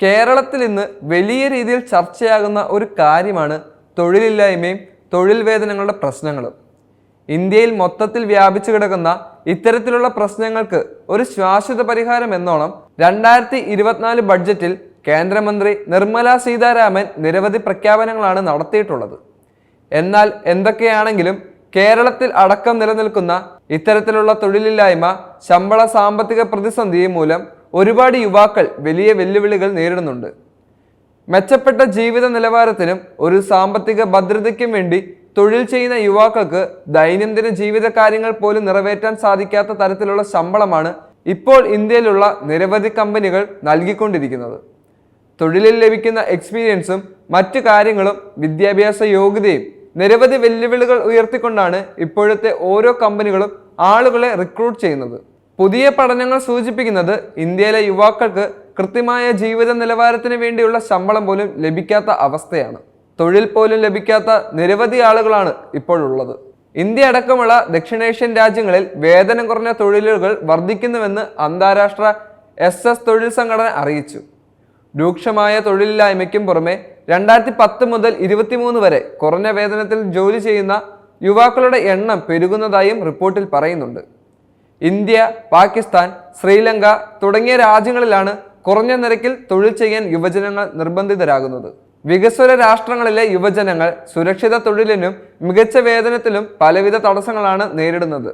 കേരളത്തിൽ ഇന്ന് വലിയ രീതിയിൽ ചർച്ചയാകുന്ന ഒരു കാര്യമാണ് തൊഴിലില്ലായ്മയും തൊഴിൽ വേതനങ്ങളുടെ പ്രശ്നങ്ങളും. ഇന്ത്യയിൽ മൊത്തത്തിൽ വ്യാപിച്ചു കിടക്കുന്ന ഇത്തരത്തിലുള്ള പ്രശ്നങ്ങൾക്ക് ഒരു ശാശ്വത പരിഹാരം എന്നോണം രണ്ടായിരത്തി ഇരുപത്തിനാല് ബഡ്ജറ്റിൽ കേന്ദ്രമന്ത്രി നിർമ്മല സീതാരാമൻ നിരവധി പ്രഖ്യാപനങ്ങളാണ് നടത്തിയിട്ടുള്ളത്. എന്നാൽ എന്തൊക്കെയാണെങ്കിലും കേരളത്തിൽ അടക്കം നിലനിൽക്കുന്ന ഇത്തരത്തിലുള്ള തൊഴിലില്ലായ്മ ശമ്പള സാമ്പത്തിക പ്രതിസന്ധി മൂലം ഒരുപാട് യുവാക്കൾ വലിയ വെല്ലുവിളികൾ നേരിടുന്നുണ്ട്. മെച്ചപ്പെട്ട ജീവിത നിലവാരത്തിനും ഒരു സാമ്പത്തിക ഭദ്രതയ്ക്കും വേണ്ടി തൊഴിൽ ചെയ്യുന്ന യുവാക്കൾക്ക് ദൈനംദിന ജീവിത കാര്യങ്ങൾ പോലും നിറവേറ്റാൻ സാധിക്കാത്ത തരത്തിലുള്ള ശമ്പളമാണ് ഇപ്പോൾ ഇന്ത്യയിലുള്ള നിരവധി കമ്പനികൾ നൽകിക്കൊണ്ടിരിക്കുന്നത്. തൊഴിലിൽ ലഭിക്കുന്ന എക്സ്പീരിയൻസും മറ്റു കാര്യങ്ങളും വിദ്യാഭ്യാസ യോഗ്യതയും നിരവധി വെല്ലുവിളികൾ ഉയർത്തിക്കൊണ്ടാണ് ഇപ്പോഴത്തെ ഓരോ കമ്പനികളും ആളുകളെ റിക്രൂട്ട് ചെയ്യുന്നത്. പുതിയ പഠനങ്ങൾ സൂചിപ്പിക്കുന്നത് ഇന്ത്യയിലെ യുവാക്കൾക്ക് കൃത്യമായ ജീവിത നിലവാരത്തിന് വേണ്ടിയുള്ള ശമ്പളം പോലും ലഭിക്കാത്ത അവസ്ഥയാണ്. തൊഴിൽ പോലും ലഭിക്കാത്ത നിരവധി ആളുകളാണ് ഇപ്പോഴുള്ളത്. ഇന്ത്യ അടക്കമുള്ള ദക്ഷിണേഷ്യൻ രാജ്യങ്ങളിൽ വേതനം കുറഞ്ഞ തൊഴിലുകൾ വർദ്ധിക്കുന്നുവെന്ന് അന്താരാഷ്ട്ര എസ് എസ് തൊഴിൽ സംഘടന അറിയിച്ചു. രൂക്ഷമായ തൊഴിലില്ലായ്മയ്ക്കും പുറമെ രണ്ടായിരത്തി പത്ത് മുതൽ ഇരുപത്തിമൂന്ന് വരെ കുറഞ്ഞ വേതനത്തിൽ ജോലി ചെയ്യുന്ന യുവാക്കളുടെ എണ്ണം പെരുകുന്നതായും റിപ്പോർട്ടിൽ പറയുന്നുണ്ട്. ഇന്ത്യ പാകിസ്ഥാൻ ശ്രീലങ്ക തുടങ്ങിയ രാജ്യങ്ങളിലാണ് കുറഞ്ഞ നിരക്കിൽ തൊഴിൽ ചെയ്യാൻ യുവജനങ്ങൾ നിർബന്ധിതരാകുന്നത്. വികസ്വര രാഷ്ട്രങ്ങളിലെ യുവജനങ്ങൾ സുരക്ഷിത തൊഴിലിനും മികച്ച വേതനത്തിലും പലവിധ തടസ്സങ്ങളാണ് നേരിടുന്നത്.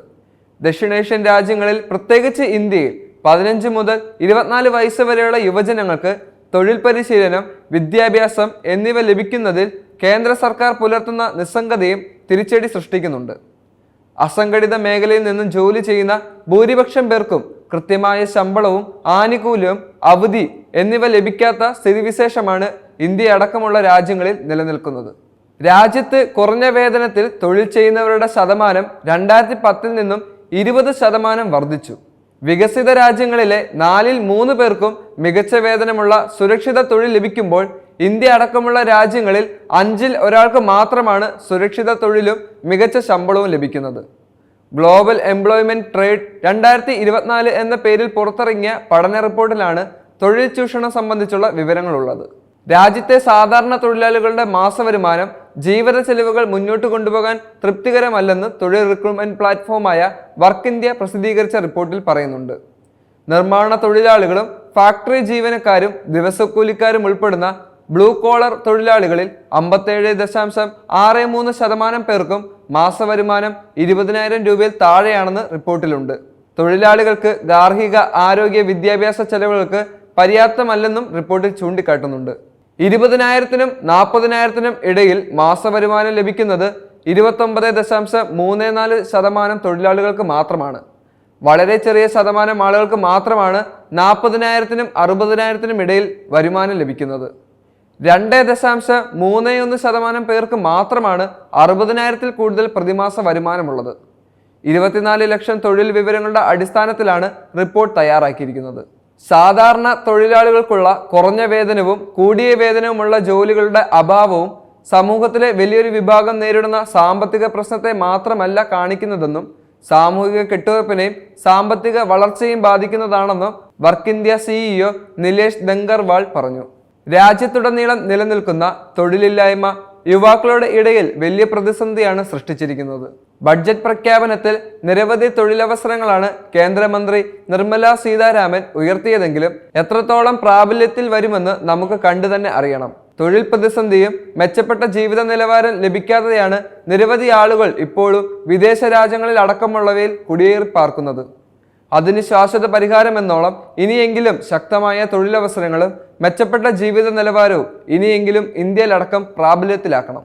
ദക്ഷിണേഷ്യൻ രാജ്യങ്ങളിൽ പ്രത്യേകിച്ച് ഇന്ത്യയിൽ പതിനഞ്ച് മുതൽ ഇരുപത്തിനാല് വയസ്സ് വരെയുള്ള യുവജനങ്ങൾക്ക് തൊഴിൽ പരിശീലനം വിദ്യാഭ്യാസം എന്നിവ ലഭിക്കുന്നതിൽ കേന്ദ്ര സർക്കാർ പുലർത്തുന്ന നിസ്സംഗതയും തിരിച്ചടി സൃഷ്ടിക്കുന്നുണ്ട്. അസംഘടിത മേഖലയിൽ നിന്നും ജോലി ചെയ്യുന്ന ഭൂരിപക്ഷം പേർക്കും കൃത്യമായ ശമ്പളവും ആനുകൂല്യവും അവധി എന്നിവ ലഭിക്കാത്ത സ്ഥിതിവിശേഷമാണ് ഇന്ത്യ അടക്കമുള്ള രാജ്യങ്ങളിൽ നിലനിൽക്കുന്നത്. രാജ്യത്ത് കുറഞ്ഞ വേതനത്തിൽ തൊഴിൽ ചെയ്യുന്നവരുടെ ശതമാനം രണ്ടായിരത്തി പത്തിൽ നിന്നും ഇരുപത് ശതമാനം വർദ്ധിച്ചു. വികസിത രാജ്യങ്ങളിലെ നാലിൽ മൂന്ന് പേർക്കും മികച്ച വേതനമുള്ള സുരക്ഷിത തൊഴിൽ ലഭിക്കുമ്പോൾ ഇന്ത്യ അടക്കമുള്ള രാജ്യങ്ങളിൽ അഞ്ചിൽ ഒരാൾക്ക് മാത്രമാണ് സുരക്ഷിത തൊഴിലും മികച്ച ശമ്പളവും ലഭിക്കുന്നത്. ഗ്ലോബൽ എംപ്ലോയ്മെന്റ് ട്രേഡ് രണ്ടായിരത്തി ഇരുപത്തിനാല് എന്ന പേരിൽ പുറത്തിറങ്ങിയ പഠന റിപ്പോർട്ടിലാണ് തൊഴിൽ ചൂഷണം സംബന്ധിച്ചുള്ള വിവരങ്ങളുള്ളത്. രാജ്യത്തെ സാധാരണ തൊഴിലാളികളുടെ മാസവരുമാനം ജീവിത ചെലവുകൾ മുന്നോട്ട് കൊണ്ടുപോകാൻ തൃപ്തികരമല്ലെന്ന് തൊഴിൽ റിക്രൂട്ട്മെന്റ് പ്ലാറ്റ്ഫോമായ വർക്ക് ഇന്ത്യ പ്രസിദ്ധീകരിച്ച റിപ്പോർട്ടിൽ പറയുന്നുണ്ട്. നിർമ്മാണ തൊഴിലാളികളും ഫാക്ടറി ജീവനക്കാരും ദിവസക്കൂലിക്കാരും ഉൾപ്പെടുന്ന ബ്ലൂ കോളർ തൊഴിലാളികളിൽ അമ്പത്തേഴ് ദശാംശം ആറ് മൂന്ന് ശതമാനം പേർക്കും മാസവരുമാനം ഇരുപതിനായിരം രൂപയിൽ താഴെയാണെന്ന് റിപ്പോർട്ടിലുണ്ട്. തൊഴിലാളികൾക്ക് ഗാർഹിക ആരോഗ്യ വിദ്യാഭ്യാസ ചെലവുകൾക്ക് പര്യാപ്തമല്ലെന്നും റിപ്പോർട്ടിൽ ചൂണ്ടിക്കാട്ടുന്നുണ്ട്. ഇരുപതിനായിരത്തിനും നാൽപ്പതിനായിരത്തിനും ഇടയിൽ മാസവരുമാനം ലഭിക്കുന്നത് ഇരുപത്തൊമ്പത് ദശാംശം മൂന്ന് നാല് ശതമാനം തൊഴിലാളികൾക്ക് മാത്രമാണ്. വളരെ ചെറിയ ശതമാനം ആളുകൾക്ക് മാത്രമാണ് നാൽപ്പതിനായിരത്തിനും അറുപതിനായിരത്തിനും ഇടയിൽ വരുമാനം ലഭിക്കുന്നത്. രണ്ട് ദശാംശം മൂന്ന് ഒന്ന് ശതമാനം പേർക്ക് മാത്രമാണ് അറുപതിനായിരത്തിൽ കൂടുതൽ പ്രതിമാസ വരുമാനമുള്ളത്. ഇരുപത്തിനാല് ലക്ഷം തൊഴിൽ വിവരങ്ങളുടെ അടിസ്ഥാനത്തിലാണ് റിപ്പോർട്ട് തയ്യാറാക്കിയിരിക്കുന്നത്. സാധാരണ തൊഴിലാളികൾക്കുള്ള കുറഞ്ഞ വേതനവും കൂടിയ വേതനവുമുള്ള ജോലികളുടെ അഭാവവും സമൂഹത്തിലെ വലിയൊരു വിഭാഗം നേരിടുന്ന സാമ്പത്തിക പ്രശ്നത്തെ മാത്രമല്ല കാണിക്കുന്നതെന്നും സാമൂഹിക കെട്ടുറപ്പിനെയും സാമ്പത്തിക വളർച്ചയും ബാധിക്കുന്നതാണെന്നും Work India CEO Nilesh Dungarwal പറഞ്ഞു. രാജ്യത്തുടനീളം നിലനിൽക്കുന്ന തൊഴിലില്ലായ്മ യുവാക്കളുടെ ഇടയിൽ വലിയ പ്രതിസന്ധിയാണ് സൃഷ്ടിച്ചിരിക്കുന്നത്. ബഡ്ജറ്റ് പ്രഖ്യാപനത്തിൽ നിരവധി തൊഴിലവസരങ്ങളാണ് കേന്ദ്രമന്ത്രി നിർമ്മല സീതാരാമൻ ഉയർത്തിയതെങ്കിലും എത്രത്തോളം പ്രാബല്യത്തിൽ വരുമെന്ന് നമുക്ക് കണ്ടു തന്നെ അറിയണം. തൊഴിൽ പ്രതിസന്ധിയും മെച്ചപ്പെട്ട ജീവിത നിലവാരം ലഭിക്കാതെയാണ് നിരവധി ആളുകൾ ഇപ്പോഴും വിദേശ രാജ്യങ്ങളിൽ അടക്കമുള്ളവയിൽ കുടിയേറി പാർക്കുന്നത് അതിന് ശാശ്വത പരിഹാരമെന്നോളം ഇനിയെങ്കിലും ശക്തമായ തൊഴിലവസരങ്ങളും മെച്ചപ്പെട്ട ജീവിത നിലവാരവും ഇനിയെങ്കിലും ഇന്ത്യയിലടക്കം പ്രാബല്യത്തിലാക്കണം.